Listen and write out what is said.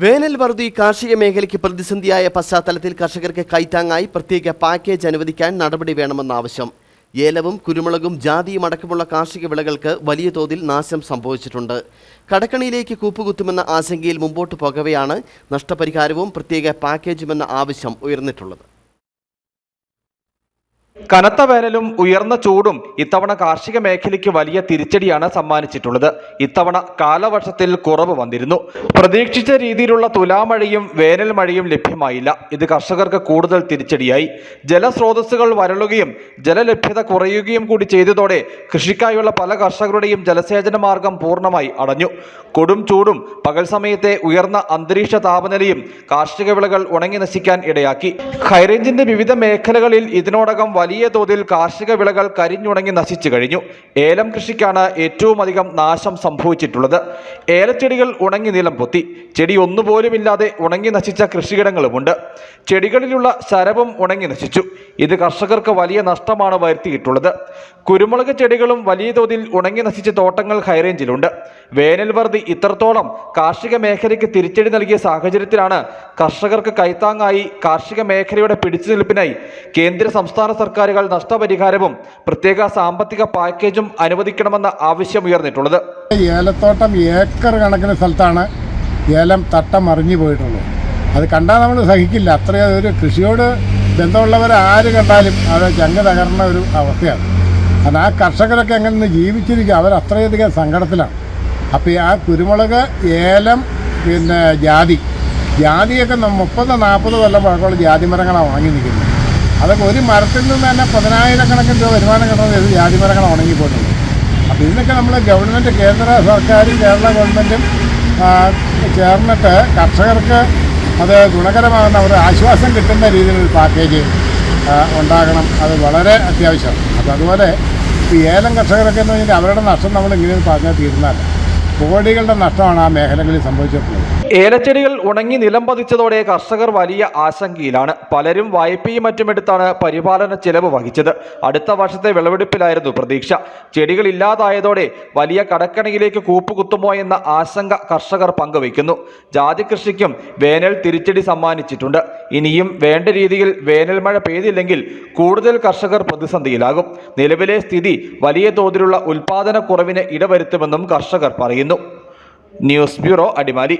വേനൽ വറുതി കാർഷിക മേഖലയ്ക്ക് പ്രതിസന്ധിയായ പശ്ചാത്തലത്തിൽ കർഷകർക്ക് കൈത്താങ്ങായി പ്രത്യേക പാക്കേജ് അനുവദിക്കാൻ നടപടി വേണമെന്ന ആവശ്യം. ഏലവും കുരുമുളകും ജാതിയും അടക്കമുള്ള കാർഷിക വിളകൾക്ക് വലിയ തോതിൽ നാശം സംഭവിച്ചിട്ടുണ്ട്. കടക്കണിയിലേക്ക് കൂപ്പുകുത്തുമെന്ന ആശങ്കയിൽ മുമ്പോട്ട് പോകവെയാണ് നഷ്ടപരിഹാരവും പ്രത്യേക പാക്കേജുമെന്ന ആവശ്യം ഉയർന്നിട്ടുള്ളത്. കനത്ത വേനലും ഉയർന്ന ചൂടും ഇത്തവണ കാർഷിക മേഖലയ്ക്ക് വലിയ തിരിച്ചടിയാണ് സമ്മാനിച്ചിട്ടുള്ളത്. ഇത്തവണ കാലവർഷത്തിൽ കുറവ് വന്നിരുന്നു. പ്രതീക്ഷിച്ച രീതിയിലുള്ള തുലാമഴയും വേനൽ മഴയും ലഭ്യമായില്ല. ഇത് കർഷകർക്ക് കൂടുതൽ തിരിച്ചടിയായി. ജലസ്രോതസ്സുകൾ വരളുകയും ജലലഭ്യത കുറയുകയും കൂടി ചെയ്തതോടെ കൃഷിക്കായുള്ള പല കർഷകരുടെയും ജലസേചന മാർഗം പൂർണമായി അടഞ്ഞു. കൊടും ചൂടും പകൽ സമയത്തെ ഉയർന്ന അന്തരീക്ഷ താപനിലയും കാർഷിക വിളകൾ ഉണങ്ങി നശിക്കാൻ ഇടയാക്കി. ഹൈറേഞ്ചിന്റെ വിവിധ മേഖലകളിൽ ഇതിനോടകം വലിയ തോതിൽ കാർഷിക വിളകൾ കരിഞ്ഞുണങ്ങി നശിച്ചു കഴിഞ്ഞു. ഏലം കൃഷിക്കാണ് ഏറ്റവും അധികം നാശം സംഭവിച്ചിട്ടുള്ളത്. ഏലച്ചെടികൾ ഉണങ്ങി നിലം പൊത്തി. ചെടി ഒന്നുപോലുമില്ലാതെ ഉണങ്ങി നശിച്ച കൃഷിയിടങ്ങളുമുണ്ട്. ചെടികളിലുള്ള ശരവും ഉണങ്ങി നശിച്ചു. ഇത് കർഷകർക്ക് വലിയ നഷ്ടമാണ് വരുത്തിയിട്ടുള്ളത്. കുരുമുളക് ചെടികളും വലിയ തോതിൽ ഉണങ്ങി നശിച്ച തോട്ടങ്ങൾ ഹൈറേഞ്ചിലുണ്ട്. വേനൽ വർദ്ധി ഇത്രത്തോളം കാർഷിക മേഖലയ്ക്ക് തിരിച്ചടി നൽകിയ സാഹചര്യത്തിലാണ് കർഷകർക്ക് കൈത്താങ്ങായി കാർഷിക മേഖലയുടെ പിടിച്ചുനിൽപ്പിനായി കേന്ദ്ര സംസ്ഥാന സർക്കാരുകൾ നഷ്ടപരിഹാരവും പ്രത്യേക സാമ്പത്തിക പാക്കേജും അനുവദിക്കണമെന്ന ആവശ്യം ഉയർന്നിട്ടുള്ളത്. ഏലത്തോട്ടം ഏക്കർ കണക്കിന് സ്ഥലത്താണ് ഏലം തട്ടം മറിഞ്ഞു പോയിട്ടുള്ളത്. അത് കണ്ടാൽ നമ്മൾ സഹിക്കില്ല. അത്രയും ഒരു കൃഷിയോട് ബന്ധമുള്ളവർ ആര് കണ്ടാലും അത് ചങ്ങ് തകർന്ന ഒരു അവസ്ഥയാണ്. അത് ആ കർഷകരൊക്കെ എങ്ങനെ ജീവിച്ചിരിക്കുക അവർ അത്രയധികം സങ്കടത്തിലാണ്. അപ്പോൾ ആ കുരുമുളക് ഏലം പിന്നെ ജാതി. ജാതിയൊക്കെ മുപ്പത് നാൽപ്പത് കൊല്ലം പഴക്കമുള്ള ജാതി മരങ്ങളാണ് വാങ്ങി നിൽക്കുന്നത്. അതൊക്കെ ഒരു മരത്തിൽ നിന്ന് തന്നെ പതിനായിരക്കണക്കിന് രൂപ വരുമാനം കിട്ടുന്നത് ഇത് ജാതി മരങ്ങൾ ഉണങ്ങിപ്പോയിട്ടുണ്ട് അപ്പോൾ ഇതിനൊക്കെ നമ്മൾ ഗവൺമെന്റ് കേന്ദ്ര സർക്കാരും കേരള ഗവൺമെന്റും ചേർന്നിട്ട് കർഷകർക്ക് അത് ഗുണകരമാകുന്ന ഒരു ആശ്വാസം കിട്ടുന്ന രീതിയിലൊരു പാക്കേജ് ഉണ്ടാകണം. അത് വളരെ അത്യാവശ്യമാണ് അപ്പോൾ അതുപോലെ ഈ ഏലം കർഷകരൊക്കെ എന്ന് പറഞ്ഞാൽ അവരുടെ നഷ്ടം നമ്മൾ ഇങ്ങനെ പറഞ്ഞാൽ തീരുന്നതല്ല. കോടികളുടെ നഷ്ടമാണ് ആ മേഖലകളിൽ സംഭവിച്ചിട്ടുള്ളത്. ഏലച്ചെടികൾ ഉണങ്ങി നിലം പതിച്ചതോടെ കർഷകർ വലിയ ആശങ്കയിലാണ്. പലരും വായ്പയും മറ്റും എടുത്താണ് പരിപാലന ചെലവ് വഹിച്ചത്. അടുത്ത വർഷത്തെ വിളവെടുപ്പിലായിരുന്നു പ്രതീക്ഷ. ചെടികൾ ഇല്ലാതായതോടെ വലിയ കടക്കണിയിലേക്ക് കൂപ്പുകുത്തുമോ എന്ന ആശങ്ക കർഷകർ പങ്കുവയ്ക്കുന്നു. ജാതി കൃഷിക്കും വേനൽ തിരിച്ചടി സമ്മാനിച്ചിട്ടുണ്ട്. ഇനിയും വേണ്ട രീതിയിൽ വേനൽ മഴ പെയ്തില്ലെങ്കിൽ കൂടുതൽ കർഷകർ പ്രതിസന്ധിയിലാകും. നിലവിലെ സ്ഥിതി വലിയ തോതിലുള്ള ഉൽപാദന കുറവിന് ഇടവരുത്തുമെന്നും കർഷകർ പറയുന്നു. News bureau Adimali.